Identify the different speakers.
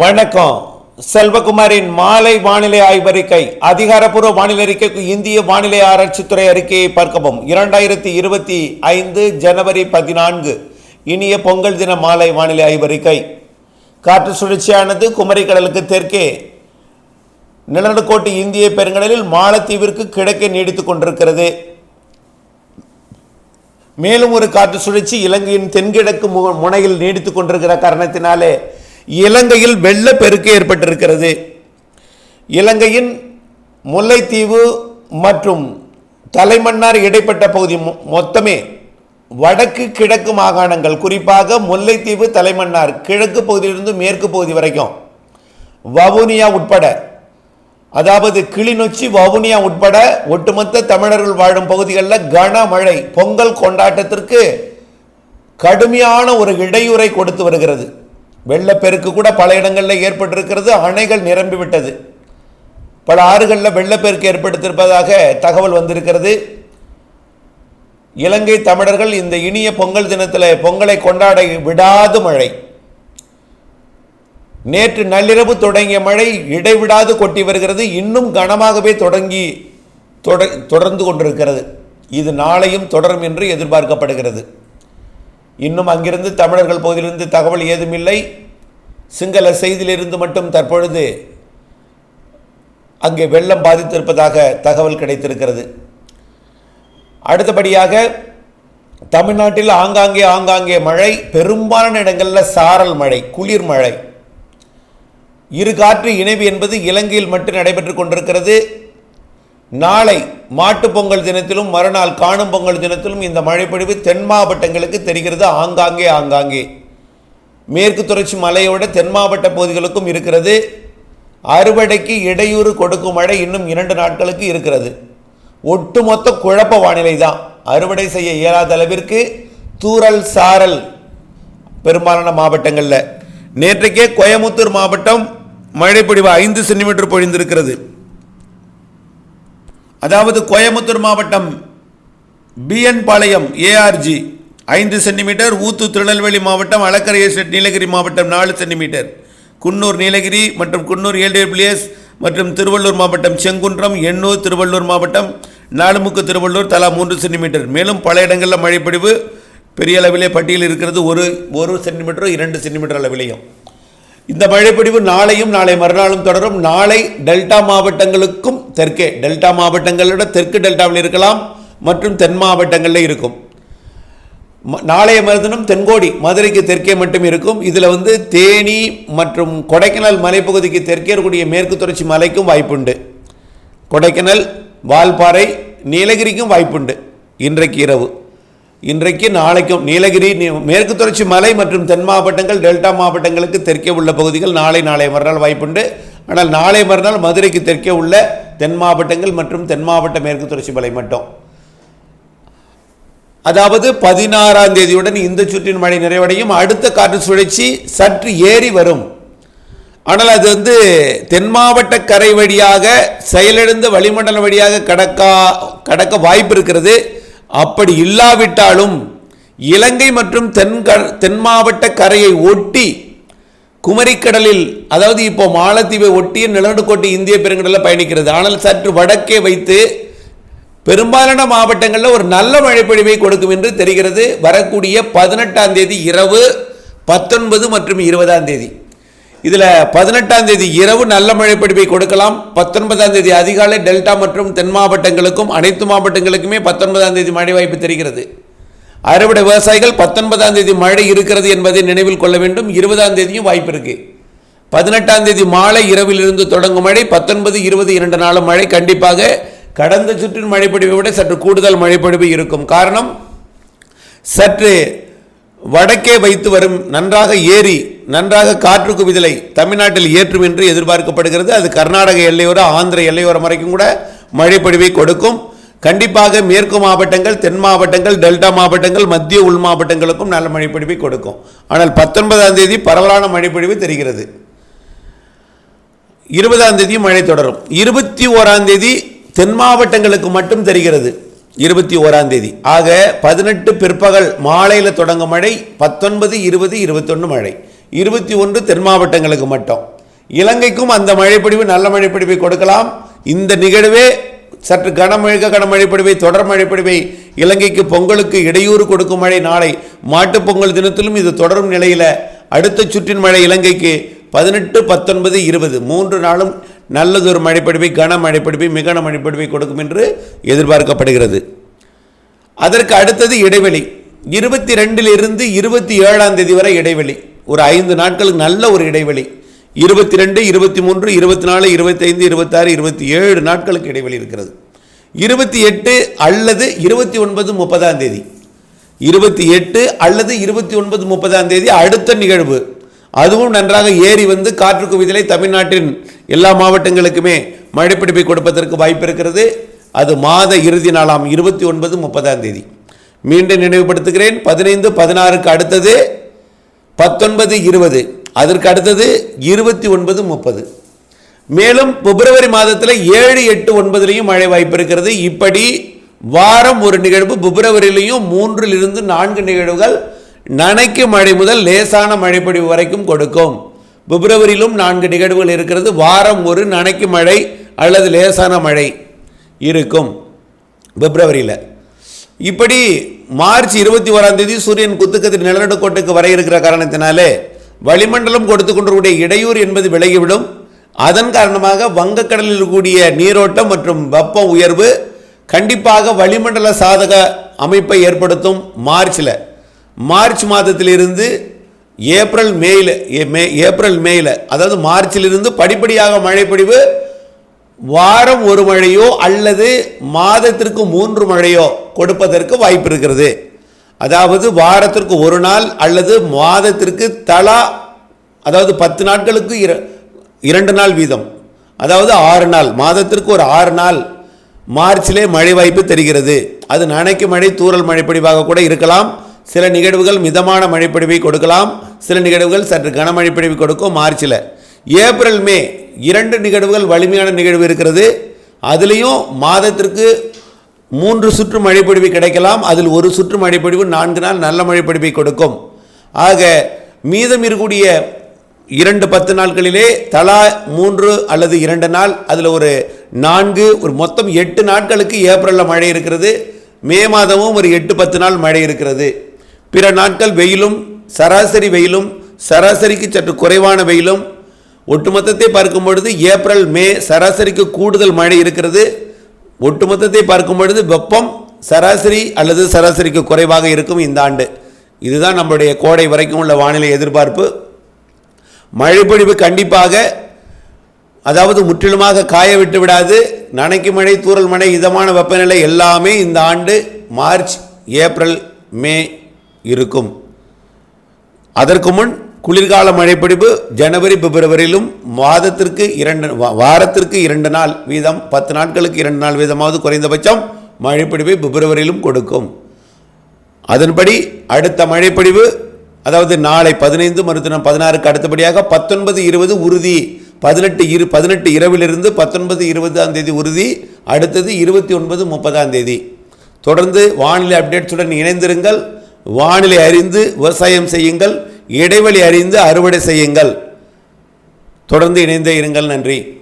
Speaker 1: வணக்கம். செல்வகுமாரின் மாலை வானிலை ஆய்வறிக்கை அதிகாரப்பூர்வ வானிலை அறிக்கைக்கு இந்திய வானிலை ஆராய்ச்சித்துறை அறிக்கையை பார்க்கவும். இரண்டாயிரத்தி இருபத்தி ஐந்து ஜனவரி பதினான்கு இனிய பொங்கல் தின மாலை வானிலை ஆய்வறிக்கை. காற்று சுழற்சியானது குமரி கடலுக்கு தெற்கே. நிலநடுக்கோட்டு இந்திய பெருங்கடலில் மாலத்தீவிற்கு கிழக்கே நீடித்துக் கொண்டிருக்கிறது. மேலும் ஒரு காற்று சுழற்சி இலங்கையின் தென்கிழக்கு மு- முனையில் நீடித்துக் கொண்டிருக்கிற காரணத்தினாலே இலங்கையில் வெள்ளப்பெருக்கு ஏற்பட்டிருக்கிறது. இலங்கையின் முல்லைத்தீவு மற்றும் தலைமன்னார் இடைப்பட்ட பகுதி மொ- மொத்தமே வடக்கு கிழக்கு மாகாணங்கள் குறிப்பாக முல்லைத்தீவு தலைமன்னார் கிழக்கு பகுதியிலிருந்து மேற்கு பகுதி வரைக்கும். வவுனியா உட்பட அதாவது கிளிநொச்சி வவுனியா உட்பட ஒட்டுமொத்த தமிழர்கள் வாழும் பகுதிகளில் கனமழை பொங்கல் கொண்டாட்டத்திற்கு கடுமையான ஒரு இடையூறை கொடுத்து வருகிறது. வெள்ளப்பெருக்கு கூட பல இடங்களில் ஏற்பட்டிருக்கிறது. அணைகள் நிரம்பி விட்டது பல ஆறுகளில் வெள்ளப்பெருக்கு ஏற்படுத்தியிருப்பதாக தகவல் வந்திருக்கிறது. இலங்கை தமிழர்கள் இந்த இனிய பொங்கல் தினத்தில் பொங்கலை கொண்டாட விடாது மழை. நேற்று நள்ளிரவு தொடங்கிய மழை இடைவிடாது கொட்டி வருகிறது. இன்னும் கனமாகவே தொடங்கி தொடர்ந்து கொண்டிருக்கிறது. இது நாளையும் தொடரும் என்று எதிர்பார்க்கப்படுகிறது. இன்னும் அங்கிருந்து தமிழர்கள் பகுதியிலிருந்து தகவல் ஏதுமில்லை. சிங்கள செய்தியிலிருந்து மட்டும் தற்பொழுது அங்கே வெள்ளம் பாதித்திருப்பதாக தகவல் கிடைத்திருக்கிறது. அடுத்தபடியாக தமிழ்நாட்டில் ஆங்காங்கே ஆங்காங்கே மழை பெரும்பாலான இடங்களில் சாரல் மழை குளிர் மழை. இரு காற்று இணைவு என்பது இலங்கையில் மட்டும் நடைபெற்று கொண்டிருக்கிறது. நாளை மாட்டுப் பொங்கல் தினத்திலும் மறுநாள் காணும் பொங்கல் தினத்திலும் இந்த மழைப்பொழிவு தென் மாவட்டங்களுக்கு தெரிகிறது. ஆங்காங்கே ஆங்காங்கே. மேற்கு தொடர்ச்சி மலையோட தென் மாவட்ட பகுதிகளுக்கும் இருக்கிறது. அறுவடைக்கு இடையூறு கொடுக்கும் மழை இன்னும் இரண்டு நாட்களுக்கு இருக்கிறது. ஒட்டுமொத்த குழப்ப வானிலை தான். அறுவடை செய்ய இயலாத அளவிற்கு தூரல் சாரல் பெரும்பாலான மாவட்டங்களில். நேற்றைக்கே கோயமுத்தூர் மாவட்டம் மழைப்பொடிவு ஐந்து சென்டிமீட்டர் பொழிந்திருக்கிறது. அதாவது கோயம்புத்தூர் மாவட்டம் பிஎன் பாளையம் ஏஆர்ஜி ஐந்து சென்டிமீட்டர் ஊத்து திருநெல்வேலி மாவட்டம் அலக்கரை எஸ்டேட் நீலகிரி மாவட்டம் நாலு சென்டிமீட்டர். குன்னூர் நீலகிரி மற்றும் குன்னூர் ஏல்டபிள்யூஎஸ் மற்றும் திருவள்ளூர் மாவட்டம் செங்குன்றம் எண்ணூர் திருவள்ளூர் மாவட்டம் நாலுமுக்கு திருவள்ளூர் தலா மூன்று சென்டிமீட்டர். மேலும் பல இடங்களில் மழைப்பொழிவு பெரிய அளவிலே பட்டியல் இருக்கிறது ஒரு ஒரு சென்டிமீட்டரோ இரண்டு சென்டிமீட்டர் அளவிலேயும். இந்த மழைப்பொழிவு நாளையும் நாளை மறுநாளும் தொடரும். நாளை டெல்டா மாவட்டங்களுக்கும் தெற்கே டெல்டா மாவட்டங்களோட தெற்கு டெல்டாவில் இருக்கலாம் மற்றும் தென் மாவட்டங்களில் இருக்கும். நாளைய மருதனம் தென்கோடி மதுரைக்கு தெற்கே மட்டும் இருக்கும். இதில் வந்து தேனி மற்றும் கொடைக்கானல் மலைப்பகுதிக்கு தெற்கே இருக்கக்கூடிய மேற்கு தொடர்ச்சி மலைக்கும் வாய்ப்புண்டு. கொடைக்கானல் வால்பாறை நீலகிரிக்கும் வாய்ப்புண்டு. இன்றைக்கு இரவு. இன்றைக்கு நாளைக்கும் நீலகிரி மேற்கு தொடர்ச்சி மலை மற்றும் தென் மாவட்டங்கள் டெல்டா மாவட்டங்களுக்கு தெற்கே உள்ள பகுதிகள் நாளை நாளை மறுநாள் வாய்ப்புண்டு. ஆனால் நாளை மறுநாள் மதுரைக்கு தெற்கே உள்ள தென் மாவட்டங்கள் மற்றும் தென் மாவட்ட மேற்கு தொடர்ச்சி மலை மட்டும். அதாவது பதினாறாம் தேதியுடன் இந்த சுற்றின் மழை நிறைவடையும். அடுத்த காற்று சுழற்சி சற்று ஏறி வரும். ஆனால் அது வந்து தென் மாவட்ட கரை வழியாக செயலிழந்த வளிமண்டலம் வழியாக கடக்கா கடக்க வாய்ப்பு இருக்கிறது. அப்படி இல்லாவிட்டாலும் இலங்கை மற்றும் தென் தென் மாவட்ட கரையை ஒட்டி குமரிக்கடலில் அதாவது இப்போ மாலத்தீவை ஒட்டிய நிலநடுக்கோட்டு இந்திய பெருங்கடலில் பயணிக்கிறது. ஆனால் சற்று வடக்கே வைத்து பெரும்பாலான மாவட்டங்களில் ஒரு நல்ல மழைப்பொழிவை கொடுக்கும் என்று தெரிகிறது. வரக்கூடிய பதினெட்டாம் தேதி இரவு பத்தொன்பது மற்றும் இருபதாம் தேதி. இதில் பதினெட்டாம் தேதி இரவு நல்ல மழைப்பொழிவை கொடுக்கலாம். பத்தொன்பதாம் தேதி அதிகாலை டெல்டா மற்றும் தென் மாவட்டங்களுக்கும் அனைத்து மாவட்டங்களுக்குமே பத்தொன்பதாம் தேதி மழை வாய்ப்பு தெரிகிறது. அறுவடை விவசாயிகள் பத்தொன்பதாம் தேதி மழை இருக்கிறது என்பதை நினைவில் கொள்ள வேண்டும். இருபதாம் தேதியும் வாய்ப்பு இருக்கு. பதினெட்டாம் தேதி மாலை இரவிலிருந்து தொடங்கும் மழை பத்தொன்பது இருபது இரண்டு நாளும் மழை. கண்டிப்பாக கடந்த சுற்றின் மழைப்பொழிவை விட சற்று கூடுதல் மழைப்பொழிவு இருக்கும். காரணம் சற்று வடக்கே வைத்து வரும் நன்றாக ஏறி நன்றாக காற்று குவிதலை தமிழ்நாட்டில் ஏற்றும் என்று எதிர்பார்க்கப்படுகிறது. அது கர்நாடக எல்லையோர ஆந்திர எல்லையோரம் வரைக்கும் கூட மழைப்பொழிவை கொடுக்கும். கண்டிப்பாக மேற்கு மாவட்டங்கள் தென் மாவட்டங்கள் டெல்டா மாவட்டங்கள் மத்திய உள் மாவட்டங்களுக்கும் நல்ல மழைப்பொழிவை கொடுக்கும். ஆனால் பத்தொன்பதாம் தேதி பரவலான மழைப்பொழிவு தெரிகிறது. இருபதாம் தேதி மழை தொடரும். இருபத்தி ஓராம் தேதி தென் மாவட்டங்களுக்கு மட்டும் தெரிகிறது. இருபத்தி ஓராம் தேதி. ஆக பதினெட்டு பிற்பகல் மாலையில் தொடங்கும் மழை பத்தொன்பது இருபது இருபத்தொன்று மழை. இருபத்தி ஒன்று தென் மாவட்டங்களுக்கு மட்டும். இலங்கைக்கும் அந்த மழைப்பிடிவு நல்ல மழைப்பிடிவை கொடுக்கலாம். இந்த நிகழ்வே சற்று கனமழக கனமழைப்பொழிவை தொடர் மழைப்பிடிவை இலங்கைக்கு பொங்கலுக்கு இடையூறு கொடுக்கும் மழை நாளை. மாட்டுப் பொங்கல் தினத்திலும் இது தொடரும் நிலையில். அடுத்த சுற்றின் மழை இலங்கைக்கு பதினெட்டு பத்தொன்பது இருபது. மூன்று நாளும் நல்லதொரு மழைப்பொழிவை கன மழைப்பொழிவை மிகன மழைப்பொழிவை கொடுக்கும் என்று எதிர்பார்க்கப்படுகிறது. அதற்கு அடுத்தது இடைவெளி. இருபத்தி ரெண்டிலிருந்து இருபத்தி ஏழாம் தேதி வரை இடைவெளி. ஒரு ஐந்து நாட்களுக்கு நல்ல ஒரு இடைவெளி. இருபத்தி ரெண்டு இருபத்தி மூன்று இருபத்தி நாலு இருபத்தைந்து இருபத்தாறு இருபத்தி ஏழு நாட்களுக்கு இடைவெளி இருக்கிறது. இருபத்தி எட்டு அல்லது இருபத்தி ஒன்பது முப்பதாம் தேதி. இருபத்தி எட்டு அல்லது இருபத்தி ஒன்பது முப்பதாம் தேதி அடுத்த நிகழ்வு. அதுவும் நன்றாக ஏறி வந்து காற்று குவிதலை தமிழ்நாட்டின் எல்லா மாவட்டங்களுக்குமே மழைப்பிடிப்பை கொடுப்பதற்கு வாய்ப்பு இருக்கிறது. அது மாத இறுதி நாளாம் இருபத்தி ஒன்பது முப்பதாம் தேதி. மீண்டும் நினைவுபடுத்துகிறேன் பதினைந்து பதினாறுக்கு அடுத்தது பத்தொன்பது இருபது. அதற்கு அடுத்தது இருபத்தி ஒன்பது முப்பது. மேலும் பிப்ரவரி மாதத்தில் ஏழு எட்டு ஒன்பதுலேயும் மழை வாய்ப்பு இருக்கிறது. இப்படி வாரம் ஒரு நிகழ்வு பிப்ரவரியிலையும் மூன்றிலிருந்து நான்கு நிகழ்வுகள் நனைக்கு மழை முதல் லேசான மழைப்பொழிவு வரைக்கும் கொடுக்கும். பிப்ரவரியிலும் நான்கு நிகழ்வுகள் இருக்கிறது. வாரம் ஒரு நனைக்கு மழை அல்லது லேசான மழை இருக்கும் பிப்ரவரியில். இப்படி மார்ச் இருபத்தி ஓராம் தேதி சூரியன் குத்துக்கதிர் நிலநடுக்கோட்டுக்கு வர இருக்கிற காரணத்தினாலே வளிமண்டலம் கொடுத்து கொண்டிருக்கூடிய இடையூறு என்பது விலகிவிடும். அதன் காரணமாக வங்கக்கடலில் இருக்கக்கூடிய நீரோட்டம் மற்றும் வெப்ப உயர்வு கண்டிப்பாக வளிமண்டல சாதக அமைப்பை ஏற்படுத்தும் மார்ச்சில் மார்ச் மாதத்திலிருந்து ஏப்ரல் மேயில் மே ஏப்ரல் மேயில் அதாவது மார்ச்சிலிருந்து படிப்படியாக மழைப்பொழிவு வாரம் ஒரு மழையோ அல்லது மாதத்திற்கு மூன்று மழையோ கொடுப்பதற்கு வாய்ப்பு இருக்கிறது. அதாவது வாரத்திற்கு ஒரு நாள் அல்லது மாதத்திற்கு தலா அதாவது பத்து நாட்களுக்கு இர இரண்டு நாள் வீதம். அதாவது ஆறு நாள் மாதத்திற்கு ஒரு ஆறு நாள் மார்ச்சிலே மழை வாய்ப்பு தெரிகிறது. அது நனைக்கு மழை தூறல் மழைப்பொழிவாக கூட இருக்கலாம். சில நிகழ்வுகள் மிதமான மழைப்பொழிவை கொடுக்கலாம். சில நிகழ்வுகள் சற்று கனமழைப்பொழிவு கொடுக்கும் மார்ச்சில். ஏப்ரல் மே இரண்டு நிகழ்வுகள் வலிமையான நிகழ்வு இருக்கிறது. அதுலேயும் மாதத்திற்கு மூன்று சுற்று மழைப்பொழிவு கிடைக்கலாம். அதில் ஒரு சுற்று மழைப்பொழிவு நான்கு நாள் நல்ல மழைப்பொழிவை கொடுக்கும். ஆக மீதம் இருக்கக்கூடிய இரண்டு பத்து நாட்களிலே தலா மூன்று அல்லது இரண்டு நாள் அதில் ஒரு நான்கு ஒரு மொத்தம் எட்டு நாட்களுக்கு ஏப்ரலில் மழை இருக்கிறது. மே மாதமும் ஒரு எட்டு பத்து நாள் மழை இருக்கிறது. பிற நாட்கள் வெயிலும் சராசரி வெயிலும் சராசரிக்கு சற்று குறைவான வெயிலும் ஒட்டுமொத்தத்தை பார்க்கும் பொழுது ஏப்ரல் மே சராசரிக்கு கூடுதல் மழை இருக்கிறது. ஒட்டுமொத்தத்தை பார்க்கும் பொழுது வெப்பம் சராசரி அல்லது சராசரிக்கு குறைவாக இருக்கும் இந்த ஆண்டு. இதுதான் நம்மளுடைய கோடை வரைக்கும் உள்ள வானிலை எதிர்பார்ப்பு. மழைப்பொழிவு கண்டிப்பாக அதாவது முற்றிலுமாக காய விட்டு விடாது. நனைக்கு மழை தூரல் மழை இதமான வெப்பநிலை எல்லாமே இந்த ஆண்டு மார்ச் ஏப்ரல் மே இருக்கும். அதற்கு முன் குளிர்கால மழைப்பிடிப்பு ஜனவரி பிப்ரவரியிலும் மாதத்திற்கு இரண்டு வா- வாரத்திற்கு இரண்டு நாள் வீதம் பத்து நாட்களுக்கு இரண்டு நாள் வீதமாவது குறைந்தபட்சம் மழைப்பிடிப்பை பிப்ரவரியிலும் கொடுக்கும். அதன்படி அடுத்த மழைப்பிடிவு அதாவது நாளை பதினைந்து மறுதினம் பதினாறுக்கு அடுத்தபடியாக பத்தொன்பது இருபது உறுதி பதினெட்டு இரு பதினெட்டு இரவிலிருந்து பத்தொன்பது இருபதாம் தேதி உறுதி அடுத்தது இருபத்தி ஒன்பது முப்பதாம் தேதி. தொடர்ந்து வானிலை அப்டேட்ஸுடன் இணைந்திருங்கள். வானிலை அறிந்து விவசாயம் செய்யுங்கள். இடைவெளி அறிந்து அறுவடை செய்யுங்கள். தொடர்ந்து இணைந்தே இருங்கள். நன்றி.